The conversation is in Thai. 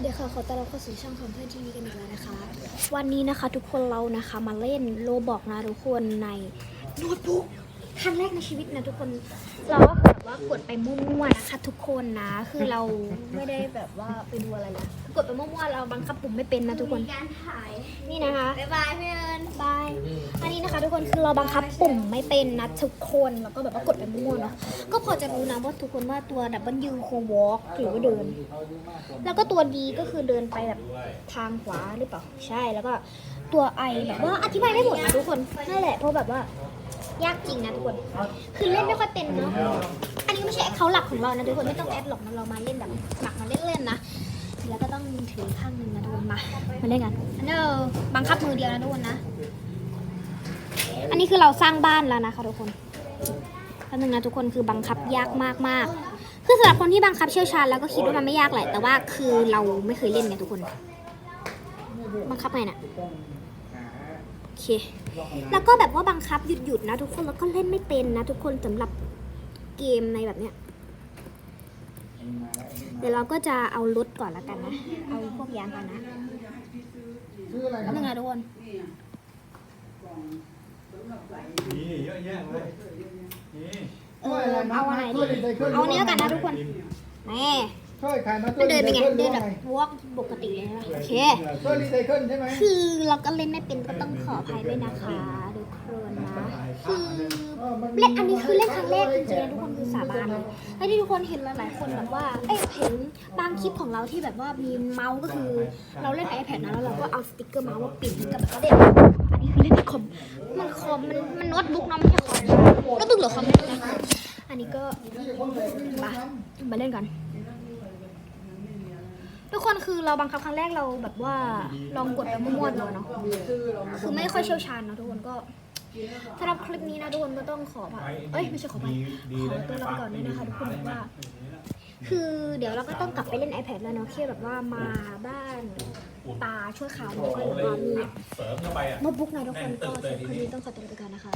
วัสดีค่ะขอต้อนรับเข้าสู่ช่องของเพื่อนทีวีกันอีกแล้วนะคะ วันนี้นะคะทุกคนเรานะคะมาเล่นโลบอกนะทุกคนในโน้ตบุ๊กครั้งแรกในชีวิตนะทุกคน เราก็ ว่ากดไปมั่วๆนะคะ ทุกคนนะ คือเราไม่ได้แบบว่าไปดูอะไรนะกดไปมั่วๆเราบังคับปุ่มไม่เป็นนะทุกคน การถ่ายนี่นะคะบ๊ายบายพี่เอิญบาย อันนี้นะคะ ทุกคนคือเราบังคับปุ่มไม่เป็นนะทุกคนแล้วก็แบบว่ากดไปมั่วๆเนาะ ก็พอจะรู้นะว่าทุกคนว่าตัว W คือ walk หรือว่าเดิน แล้วก็ตัว D ก็คือเดินไปแบบทางขวาหรือเปล่า ใช่ แล้วก็ตัว I แบบว่าอธิบายไม่หมดนะทุกคน นั่นแหละเพราะแบบว่ายากจริงนะทุกคน คือเล่นไม่ค่อยเป็นเนาะ เคาหลักของเรานะทุกคนไม่ต้องแอดหรอกนะเรามาเล่นแบบหลักมาเล่นๆนะแล้วก็ต้องถือข้างหนึ่งนะทุกคนมามาเล่นกันอันนี้เราบังคับมือเดียวนะทุกคนนะ อันนี้คือเราสร้างบ้านแล้วนะคะทุกคนแป๊บนึงนะทุกคนคือบังคับยากมากๆคือสำหรับคนที่บังคับเชี่ยวชาญแล้วก็คิดว่ามันไม่ยากแหละแต่ว่าคือเราไม่เคยเล่นไงทุกคน บังคับไงน่ะโอเค แล้วก็แบบว่าบังคับหยุดๆนะทุกคนแล้วก็เล่นไม่เป็นนะทุกคนสำหรับเกมในแบบเนี้ย เดี๋ยวเราก็จะเอารถก่อนแล้วกันนะ เอาพวกยางก่อนนะชื่ออะไรคแป๊รับบนึงนะทุกคนมีเยอะแยะเลยนี่เออเอาอันไหนดีเอาอันนี้แล้วกันนะทุกคนแหม่ช่วยใครนะช่มัวยนเดินเป็นไงรีซเดินคิลแบบหรือวอล์กปกติเลยนะโอเคช่วยรีไซเคิลใช่ไหมคือเราก็เล่นไม่เป็นก็ต้องขออภัยด้วยนะคะทุก คือเล่นอันนี้คือเล่นครั้งแรกจริงๆนะทุกคนคือสาบานเลยแล้วที่ทุกคนเห็นหลายๆคนแบบว่า เอ้ยเห็นบางคลิปของเราที่แบบว่ามีเมาส์ก็คือ เราเล่น iPad นะแล้วเราก็เอาสติ๊กเกอร์เมาส์มาปิดกับแบบเล่นอันนี้คือเล่นในคอม มันคอมมันมันโน้ตบุ๊กเนาะไม่ใช่คอมโน้ตบุ๊กหรือคอมอันนี้ก็มามาเล่นกันทุกคนคือเราบังคับครั้งแรกเราแบบว่าลองกดไปมั่วๆดูเนาะคือไม่ค่อยเชี่ยวชาญเนาะทุกคนก็ สำหรับคลิปนี้นะทุกคนก็ต้องขออภัยเอ้ยไม่ใช่ขออภัยขอตัวลาไปก่อนด้วยนะคะทุกคนแบบว่า คือเดี๋ยวเราก็ต้องกลับไปเล่น iPad แล้วเนาะแค่แบบว่ามาบ้านตาช่วยข่าวแล้วก็แบบว่ามีเสริมเข้าไปอะ โน้ตบุ๊กนะทุกคนก็สำหรับคลิปนี้ต้องขอตัวลาไปก่อนนะคะ